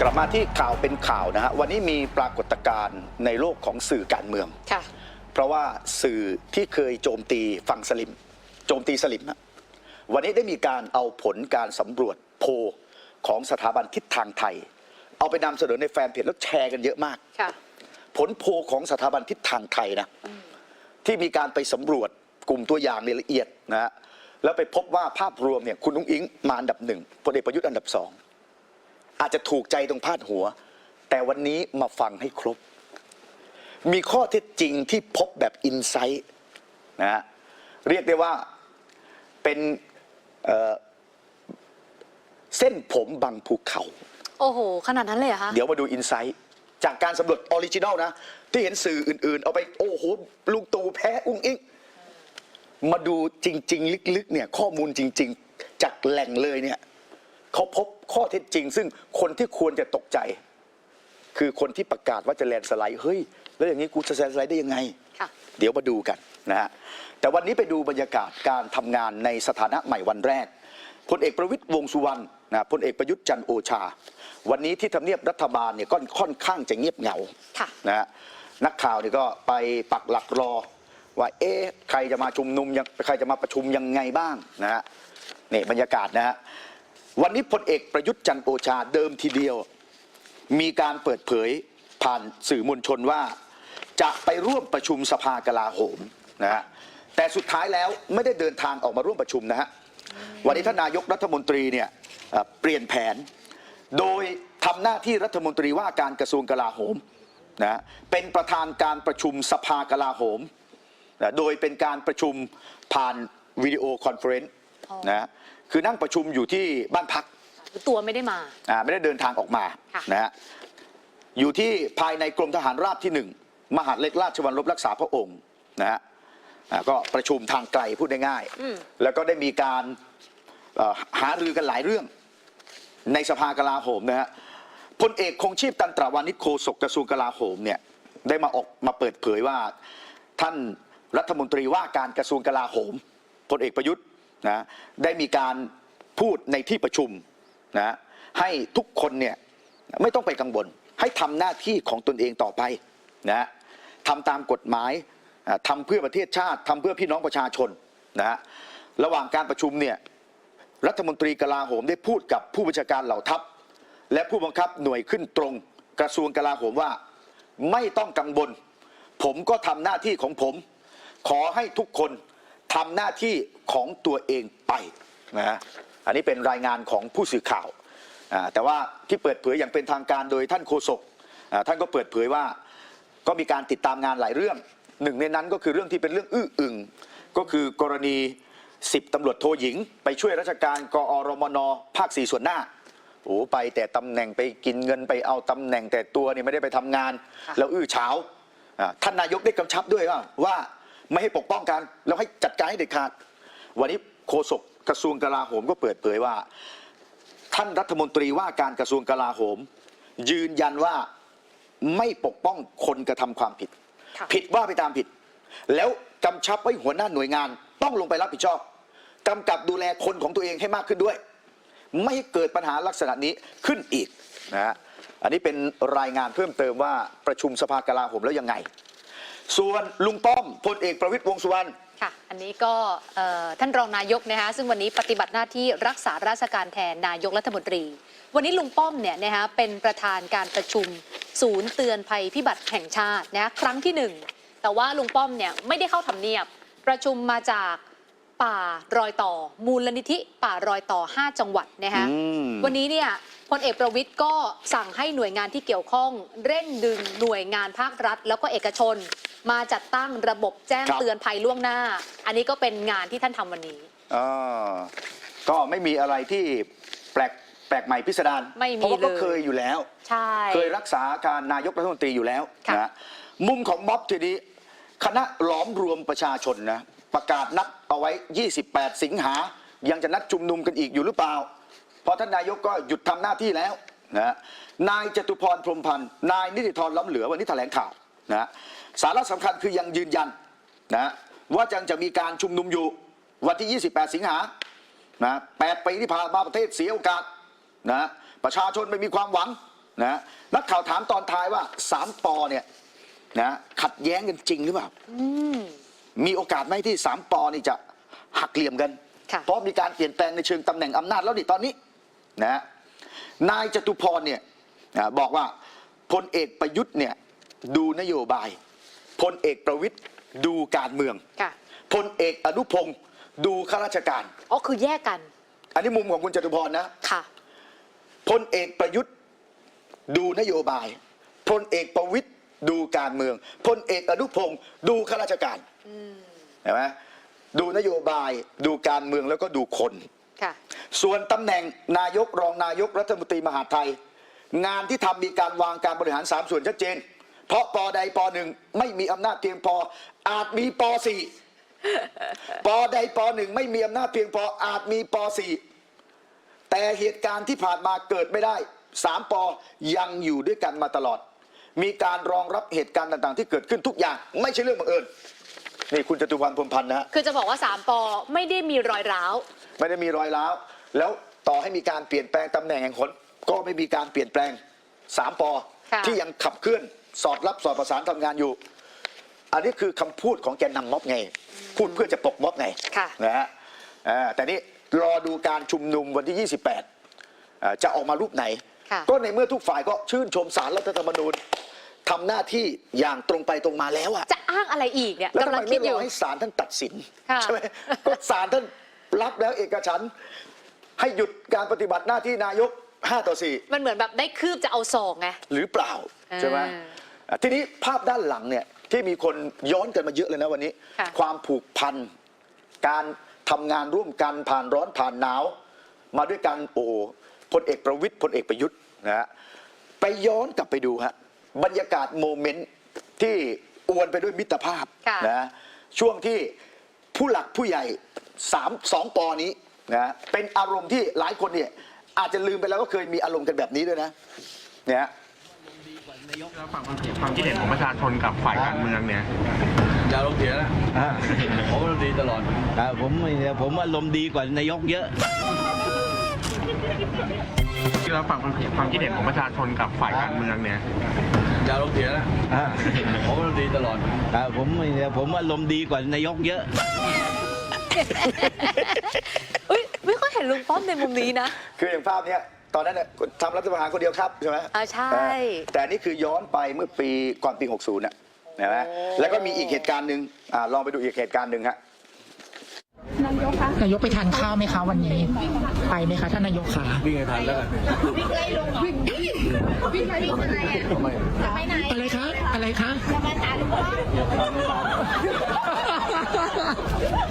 กลับมาที่ข่าวเป็นข่าวนะฮะวันนี้มีปรากฏการณ์ในโลกของสื่อการเมือง ค่ะ เพราะว่าสื่อที่เคยโจมตีฝั่งสลิม โจมตีสลิมนะวันนี้ได้มีการเอาผลการสำรวจโพลของสถาบันทิศทางไทย เอาไปนำเสนอในแฟนเพจแล้วแชร์กันเยอะมาก ค่ะ ผลโพลของสถาบันทิศทางไทยนะที่มีการไปสำรวจกลุ่มตัวอย่างในละเอียดนะฮะแล้วไปพบว่าภาพรวมเนี่ยคุณนุ้งอิงมาอันดับหนึ่งพลเอกประยุทธ์อันดับสอง อาจจะถูกใจตรงพาดหัว แต่วันนี้มาฟังให้ครบ มีข้อเท็จจริงที่พบแบบอินไซต์นะฮะเรียกได้ว่าเป็นเอ่อเส้นผมบังภูเขา โอ้โห ขนาดนั้นเลยเหรอคะ เดี๋ยวมาดูอินไซต์จากการสำรวจออริจินอลนะ ที่เห็นสื่ออื่น ๆ เอาไป โอ้โหลุงตู่แพ้อุ้งอิงมาดูจริง ๆ ลึก ๆ เนี่ย ข้อมูลจริง ๆ จากแหล่งเลยเนี่ย เขาพบข้อเท็จจริง ซึ่งคนที่ควรจะตกใจ คือคนที่ประกาศว่าจะแลนด์สไลด์เฮ้ย แล้วอย่างนี้กูจะแลนด์สไลด์ได้ยังไงค่ะเดี๋ยวมาดูกันนะฮะแต่วันนี้ไปดูบรรยากาศการทำงานในสถานะใหม่วันแรกพลเอกประวิตยวงษ์สุวรรณนะพลเอกประยุทธ์จันทร์โอชา วันนี้ที่ทำเนียบรัฐบาลเนี่ยก็ค่อนข้างจะเงียบเหงาค่ะนะฮะนักข่าวเนี่ยก็ไปปักหลักรอว่าเอ๊ะใครจะมาชุมนุมยังใครจะมาประชุมยังไงบ้างนะฮะนี่บรรยากาศนะฮะ วันนี้พลเอกประยุทธ์จันโอชาเดิมทีเดียว มีการเปิดเผยผ่านสื่อมวลชนว่า จะไปร่วมประชุมสภากลาโหมนะฮะแต่สุดท้ายแล้วไม่ได้เดินทางออกมาร่วมประชุมนะฮะวันนี้ท่านนายกรัฐมนตรีเนี่ยเปลี่ยนแผน โดยทำหน้าที่รัฐมนตรีว่าการกระทรวงกลาโหมนะฮะเป็นประธานการประชุมสภากลาโหมนะโดยเป็นการประชุมผ่านวิดีโอคอนเฟรนซ์นะ คือนั่งประชุมอยู่ที่บ้านพักตัวไม่ได้มาอ่าไม่ได้เดินทางออกมาค่ะ นะฮะอยู่ที่ภายในกรมทหารราบที่หนึ่งมหาดเล็กราชวัลลบรักษาพระองค์นะฮะอ่าก็ประชุมทางไกลพูดง่ายอืมๆแล้วก็ได้มีการเอ่อหารือกันหลายเรื่อง ในสภากลาโหมนะฮะพลเอกคงชีพตันตราวานิชโฆษกกระทรวงกลาโหมเนี่ยได้มาออกมาเปิดเผยว่าท่านรัฐมนตรีว่าการกระทรวงกลาโหมพลเอกประยุทธ์ นะได้มีการพูดในที่ประชุมนะให้ทุกคนเนี่ยไม่ต้องไปกังวลให้ทำหน้าที่ของตนเองต่อไปนะทำตามกฎหมายทำเพื่อประเทศชาติทำเพื่อพี่น้องประชาชนนะระหว่างการประชุมเนี่ยรัฐมนตรีกลาโหมได้พูดกับผู้บัญชาการเหล่าทัพ และผู้บังคับหน่วยขึ้นตรงกระทรวงกลาโหมว่าไม่ต้องกังวลผมก็ทำหน้าที่ของผม ขอให้ทุกคน ทำหน้าที่ของตัวเองไปนะฮะอันนี้เป็นรายงานของผู้สื่อข่าวอ่าแต่ว่าที่เปิดเผยอย่างเป็นทางการโดยท่านโฆษกอ่าท่านก็เปิดเผยว่าก็มีการติดตามงานหลายเรื่อง หนึ่งในนั้นก็คือเรื่องที่เป็นเรื่องอื้ออึงก็คือกรณีสิบตำรวจโทหญิง ไปช่วยราชการกอรมนภาคสี่ส่วนหน้าโอ้ไปแต่ตำแหน่งไปกินเงินไปเอาตำแหน่งแต่ตัวเนี่ยไม่ได้ไปทำงาน แล้วอื้อเฉาอ่าท่านนายกได้กำชับด้วยว่าว่า ไม่ให้ปกป้องกัน แล้วให้จัดการให้เด็ดขาด วันนี้โฆษกกระทรวงกลาโหมก็เปิดเผยว่า ท่านรัฐมนตรีว่าการกระทรวงกลาโหม ยืนยันว่าไม่ปกป้องคนกระทำความผิดค่ะผิดว่าไปตามผิด แล้วกำชับไว้หัวหน้าหน่วยงาน ต้องลงไปรับผิดชอบกำกับดูแลคนของตัวเองให้มากขึ้นด้วย ไม่ให้เกิดปัญหาลักษณะนี้ขึ้นอีกนะฮะอันนี้เป็นรายงานเพิ่มเติมว่าประชุมสภากลาโหมแล้วยังไง ส่วนลุงป้อมพลเอกประวิตยวงษ์สุวรรณ ค่ะ อันนี้ก็เอ่อท่านรองนายกนะคะซึ่งวันนี้ปฏิบัติหน้าที่รักษาราชการแทนนายกรัฐมนตรี วันนี้ลุงป้อมเนี่ยนะคะเป็นประธานการประชุม ศูนย์เตือนภัยพิบัติแห่งชาตินะครั้งที่หนึ่งแต่ว่าลุงป้อมเนี่ยไม่ได้เข้าทำเนียบ ประชุมมาจากป่ารอยต่อ มูลนิธิป่ารอยต่อ 5 จังหวัดนะคะอืม วันนี้เนี่ยพลเอกประวิทย์ก็สั่งให้หน่วยงานที่เกี่ยวข้อง เร่งดึงหน่วยงานภาครัฐ แล้วก็เอกชน มาจัดตั้งระบบแจ้งครับ เตือนภัยล่วงหน้า อันนี้ก็เป็นงานที่ท่านทำวันนี้ อ่าก็ไม่มีอะไรที่แปลกแปลกใหม่พิสดารไม่มีเพราะว่าก็เลย เคยอยู่แล้ว ใช่ เคยรักษาการนายกรัฐมนตรีอยู่แล้วค่ะ นะมุมของม็อบทีนี้ คณะหลอมรวมประชาชนนะประกาศนัดเอาไว้ 28 สิงหา ยังจะนัดชุมนุมกันอีกอยู่หรือเปล่า เพราะท่านนายกก็หยุดทำหน้าที่แล้วนะนายจตุพรพรหมพันธ์นายนิติธรล้ำเหลือวันนี้แถลงข่าว นะสาระสำคัญคือยังยืนยันนะว่ายังจะมีการชุมนุมอยู่วันที่ 28 สิงหานะแปดปีที่ผ่านมาประเทศเสียโอกาสนะประชาชนไม่มีความหวังนะนักข่าวถามตอนท้ายว่าสามปอเนี่ยนะขัดแย้งกันจริงหรือเปล่าอืมมีโอกาสไหมที่สามปอนี่จะหักเหลี่ยมกันค่ะเพราะมีการเปลี่ยนแปลงในเชิงตำแหน่งอำนาจแล้วนี่ตอนนี้นะฮะนายจตุพรเนี่ยนะบอกว่าพลเอกประยุทธ์เนี่ย ดูนโยบายพลเอกประวิทย์ดูการเมืองค่ะพลเอกอนุพงศ์ดูข้าราชการ อ๋อคือแยกกันอันนี้มุมของคุณจตุพรนะค่ะ พลเอกประยุทธ์ดูนโยบายพลเอกประวิทย์ดูการเมืองพลเอกอนุพงศ์ดูข้าราชการเห็นไหมดูนโยบายดูการเมืองแล้วก็ดูคน ค่ะ ส่วนตำแหน่งนายกรองนายกรัฐมนตรีมหาดไทย งานที่ทำมีการวางการบริหารสามส่วนชัดเจน เพราะปอใดปอหนึ่งไม่มีอำนาจเพียงพอ อาจมีปอสี่ปอใดปอหนึ่งไม่มีอำนาจเพียงพอ อาจมีปอสี่แต่เหตุการณ์ที่ผ่านมาเกิดไม่ได้สามปอยังอยู่ด้วยกันมาตลอด มีการรองรับเหตุการณ์ต่างๆ ที่เกิดขึ้นทุกอย่าง ไม่ใช่เรื่องบังเอิญนี่คุณจตุพันธ์พรหมพันธ์นะฮะคือจะบอกว่าสามปอไม่ได้มีรอยร้าวไม่ได้มีรอยร้าวแล้วต่อให้มีการเปลี่ยนแปลงตำแหน่งแห่งคนก็ไม่มีการเปลี่ยนแปลงสามปอค่ะที่ยังขับเคลื่อน สอดรับสอดประสานทำงานอยู่ อันนี้คือคำพูดของแกนนำม็อบไง พูดเพื่อจะปกม็อบไงค่ะนะฮะอ่าแต่นี่รอดูการชุมนุมวันที่ 28อ่าจะออกมารูปไหนค่ะก็ในเมื่อทุกฝ่ายก็ชื่นชมสารรัฐธรรมนูญทำหน้าที่อย่างตรงไปตรงมาแล้วอะจะอ้างอะไรอีกเนี่ยแล้วทำกำลัไมงคิไม่ดรอยู่อให้ศาลท่านตัดสินค่ะใช่ไหมก็ศาลท่านรับแล้วเอกฉันท์ให้หยุดการปฏิบัติหน้าที่นายก 5 ต่อมันเหมือนแบบได้คืบจะเอาศอกไง4หรือเปล่าอ่าใช่ไหม อะทีนี้ภาพด้านหลังเนี่ยที่มีคนย้อนกันมาเยอะเลยนะวันนี้ ค่ะ ความผูกพัน การทำงานร่วมกันผ่านร้อนผ่านหนาว มาด้วยกันโอ้โหพลเอกประวิทย์พลเอกประยุทธ์นะฮะไปย้อนกลับไปดูฮะบรรยากาศโมเมนต์ที่อวนไปด้วยมิตรภาพค่ะ นะช่วงที่ผู้หลักผู้ใหญ่สามสองปอนี้นะเป็นอารมณ์ที่หลายคนเนี่ยอาจจะลืมไปแล้วก็เคยมีอารมณ์กันแบบนี้ด้วยนะเนี่ยฮะแล้วฝั่ง ความคิดเห็นของประชาชนกับฝ่ายการเมืองเนี่ยอย่าลงเถียงนะอ่าผมอารมณ์ดีตลอดอ่าผมไม่ผมอารมณ์ดีกว่านายกเยอะแล้วฝั่งความคิดเห็นของประชาชนกับฝ่ายการเมืองเนี่ยอย่าลงเถียงนะอ่าผมอารมณ์ดีตลอดอ่าผมไม่ผมอารมณ์ดีกว่านายกเยอะอุ้ยไม่ค่อยเห็นลุงป้อมในมุมนี้นะ คืออย่างภาพเนี้ย ตอนนั้นเนี่ยทำรัฐประหารคนเดียวครับใช่ไหมอ่าใช่เออแต่อันนี่คือย้อนไปเมื่อปีก่อนปี 60น่ะเห็นไหมโอ้ แล้วก็มีอีกเหตุการณ์หนึ่งอ่าลองไปดูอีกเหตุการณ์หนึ่งฮะ นายกไปทานข้าวไหมคะวันนี้ ไปไหมคะท่านนายกคะวิ่งให้ทันแล้วกันอะไรคะอะไรคะลู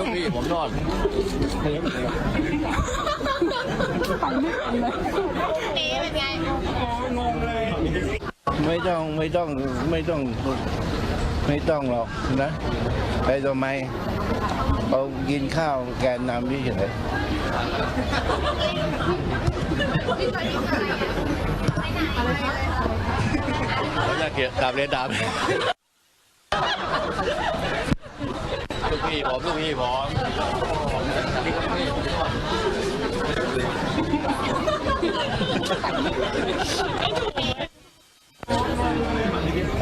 กพี่ผมนอนไม่ต้องไม่ต้องไม่ต้องไม่ต้องหรอกนะ ไปทำไมเอากินข้าวแกนนำนี่เฉยผมจะเกียกลับเรียนดำลู พี่ผมลูกพี่ผม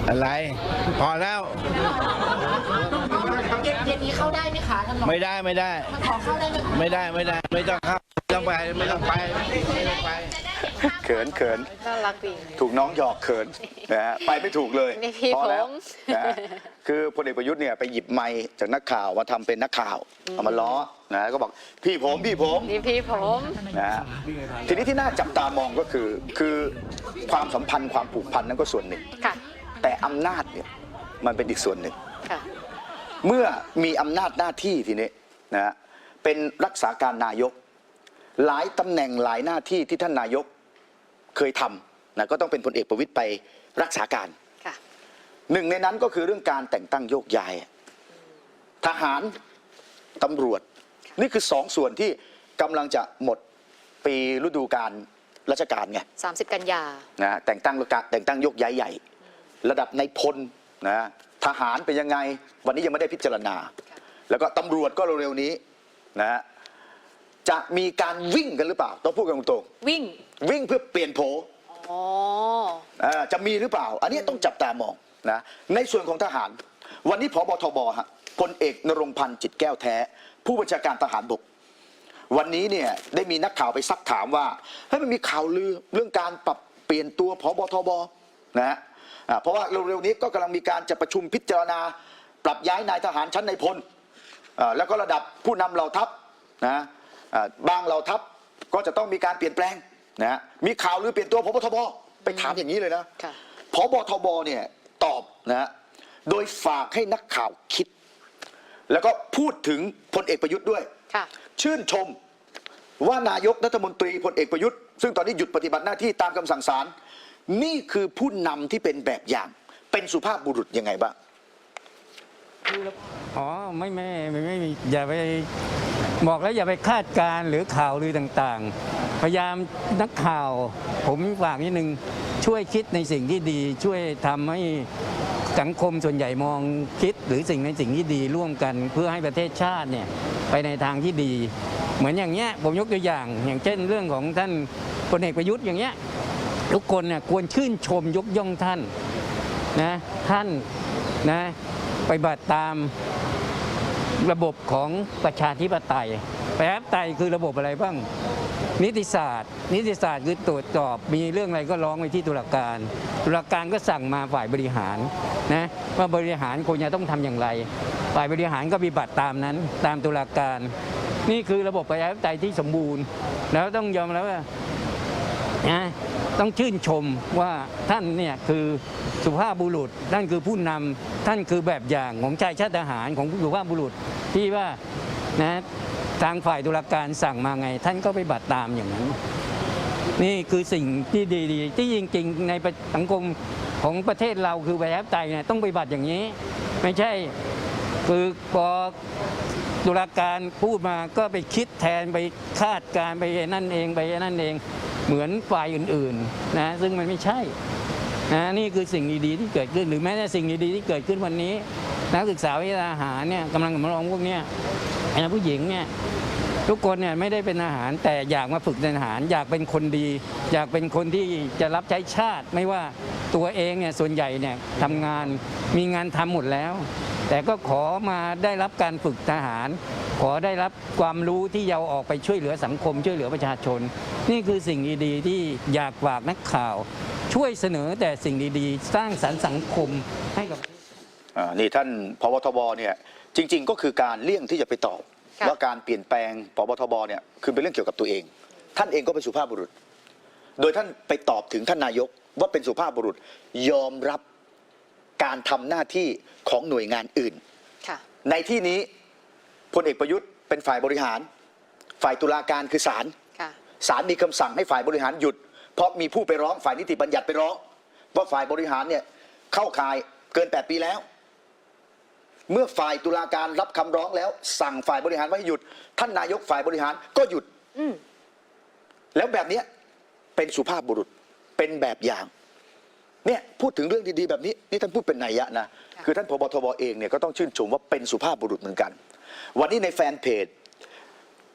อะไร พอแล้วเย็นนี้เข้าได้ไหมคะท่านรองไม่ได้ไม่ได้ ขอเข้าได้ไหมไม่ได้ไม่ได้ ไม่ต้องเข้าไม่ ต้องไปไม่ต้องไปไม่ต้องไป เขินเขินน่ารักดี ถูกน้องหยอกเขินนะฮะไปไม่ถูกเลยไม่พี่พอแล้วผม นะฮะคือพลเอกประยุทธ์เนี่ยไปหยิบไมค์จากนักข่าวมาทำเป็นนักข่าวเอามาล้อนะก็บอกพี่ผมพี่ผม นี่พี่ผม นะฮะทีนี้ที่น่าจับตามองก็คือ คือความสัมพันธ์ความผูกพันนั้นก็ส่วนหนึ่ง ค่ะ แต่อำนาจเนี่ยมันเป็นอีกส่วนหนึ่ง ค่ะ เมื่อมีอำนาจหน้าที่ทีนี้นะฮะเป็นรักษาการนายก หลายตำแหน่งหลายหน้าที่ที่ท่านนายกเคยทำนะก็ต้องเป็นพลเอกประวิตยไปรักษาการค่ะหนึ่งในนั้นก็คือเรื่องการแต่งตั้งโยกย้าย ทหารตำรวจ นี่คือสองส่วนที่กำลังจะหมดปีฤดูการราชการไง30กันยานะฮะแต่งตั้งโลกาแต่งตั้งโยกย้ายใหญ่ ระดับในายพลนะทหารเป็นยังไง วันนี้ยังไม่ได้พิจารณา แล้วก็ตำรวจก็เร็วๆนี้นะฮะ จะมีการวิ่งกันหรือเปล่า ต้องพูดกันตรงวิ่ง ๆวิ่งเพื่อเปลี่ยนโผอ๋ออ่าจะมีหรือเปล่า อันนี้ต้องจับตามองนะในส่วนของทหาร วันนี้พบทบฮะพลเอกนรงค์พันธ์จิตแก้วแท้ ผู้บัญชาการทหารบก วันนี้เนี่ยได้มีนักข่าวไปซักถามว่าเฮ้ยมันมีข่าวลือเรื่องการปรับเปลี่ยนตัวพบทบนะฮะอ่าเพราะว่าเร็วๆนี้ก็กำลังมีการจะประชุมพิจารณา ปรับย้ายนายทหารชั้นในพลอ่าแล้วก็ระดับผู้นำเหล่าทัพนะอ่า บางเหล่าทัพก็จะต้องมีการเปลี่ยนแปลงนะฮะมีข่าวลือเปลี่ยนตัวพบทบไปถามอย่างนี้เลยนะค่ะ พบทบเนี่ยตอบนะฮะโดยฝากให้นักข่าวคิด แล้วก็พูดถึงพลเอกประยุทธ์ด้วย ค่ะ ชื่นชมว่านายกรัฐมนตรีพลเอกประยุทธ์ซึ่งตอนนี้หยุดปฏิบัติหน้าที่ตามคำสั่งศาลนี่คือผู้นำที่เป็นแบบอย่าง เป็นสุภาพบุรุษยังไงบ้าง อ๋อไม่ไม่ไม่ไม่มีอย่าไป บอกแล้วอย่าไปคาดการณ์หรือข่าวลือต่างๆ พยายามนักข่าว ผมฝากนิดนึงช่วยคิดในสิ่งที่ดี ช่วยทำให้สังคมส่วนใหญ่มองคิดหรือสิ่งในสิ่งที่ดีร่วมกันเพื่อให้ประเทศชาติเนี่ยไปในทางที่ดี เหมือนอย่างเงี้ยผมยกตัวอย่าง อย่างเช่นเรื่องของท่านพลเอกประยุทธ์อย่างเงี้ยทุกคนเนี่ยควรชื่นชมยกย่องท่านนะท่านนะไปบัติตาม ระบบของประชาธิปไตยประชาธิปไตยคือระบบอะไรบ้าง นิติศาสตร์ นิติศาสตร์คือตรวจสอบ มีเรื่องอะไรก็ร้องไปที่ตุลาการ ตุลาการก็สั่งมาฝ่ายบริหารนะว่าบริหารควรจะต้องทำอย่างไร ฝ่ายบริหารก็ปฏิบัติตามนั้น ตามตุลาการ นี่คือระบบประชาธิปไตยที่สมบูรณ์ แล้วต้องยอมแล้วว่านะ ต้องชื่นชมว่าท่านเนี่ยคือสุภาพบุรุษ ท่านคือผู้นำท่านคือแบบอย่างของชายชาติทหารของสุภาพบุรุษที่ว่านะทางฝ่ายตุลาการสั่งมาไง ท่านก็ไปบัติตามอย่างนั้น นี่คือสิ่งที่ดีๆ ที่จริงๆในสังคมของประเทศเราคือประชาธิปไตยเนี่ยต้องไปบัติอย่างนี้ ไม่ใช่คือพอตุลาการพูดมาก็ไปคิดแทนไปคาดการณ์ไปนั่นเองไปนั่นเอง เหมือนฝ่ายอื่นๆนะซึ่งมันไม่ใช่นะนี่คือสิ่งดีๆที่เกิดขึ้น หรือแม้แต่สิ่งดีๆที่เกิดขึ้นวันนี้ นักศึกษาวิทยาอาหารเนี่ยกำลังมาลองพวกเนี้ยไอ้ผู้หญิงเนี่ยทุกคนเนี่ยไม่ได้เป็นอาหารแต่อยากมาฝึกเป็นอาหาร อยากเป็นคนดี อยากเป็นคนที่จะรับใช้ชาติ ไม่ว่าตัวเองเนี่ยส่วนใหญ่เนี่ยทำงานมีงานทำหมดแล้ว แต่ก็ขอมาได้รับการฝึกทหาร ขอได้รับความรู้ที่จะเอาออกไปช่วยเหลือสังคม ช่วยเหลือประชาชน นี่คือสิ่งดีๆที่อยากฝากนักข่าว ช่วยเสนอแต่สิ่งดีๆ สร้างสรรค์สังคมให้กับอ่านี่ท่านพบทบเนี่ยจริง ๆ ก็คือการเลี่ยงที่จะไปตอบค่ะว่าการเปลี่ยนแปลงพบทบเนี่ยคือเป็นเรื่องเกี่ยวกับตัวเอง ท่านเองก็เป็นสุภาพบุรุษ โดยท่านไปตอบถึงท่านนายกว่าเป็นสุภาพบุรุษยอมรับ การทำหน้าที่ของหน่วยงานอื่นค่ะในที่นี้พลเอกประยุทธ์เป็นฝ่ายบริหาร ฝ่ายตุลาการคือศาลค่ะศาลมีคำสั่งให้ฝ่ายบริหารหยุด เพราะมีผู้ไปร้องฝ่ายนิติบัญญัติไปร้องว่าฝ่ายบริหารเนี่ยเข้าข่ายเกิน 8 ปีแล้ว เมื่อฝ่ายตุลาการรับคำร้องแล้ว สั่งฝ่ายบริหารว่าให้หยุด ท่านนายกฝ่ายบริหารก็หยุดอืมแล้วแบบเนี้ยเป็นสุภาพบุรุษเป็นแบบอย่าง เนี่ยพูดถึงเรื่องดีๆแบบนี้นี่ท่านพูดเป็นนัยยะนะค่ะคือท่านพบทบเองเนี่ยก็ต้องชื่นชมว่าเป็นสุภาพบุรุษเหมือนกัน วันนี้ในแฟนเพจ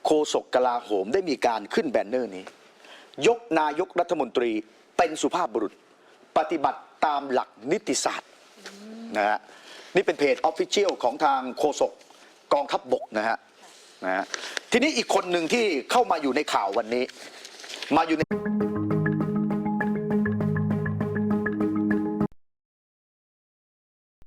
โคศกกลาโหมได้มีการขึ้นแบนเนอร์นี้ ยกนายกรัฐมนตรีเป็นสุภาพบุรุษ ปฏิบัติตามหลักนิติศาสตร์นะฮะนี่เป็นเพจออฟฟิเชียลของทางโคศกกองทัพบบกนะฮะนะฮะทีนี้อีกคนหนึ่งที่เข้ามาอยู่ในข่าววันนี้ มาอยู่ใน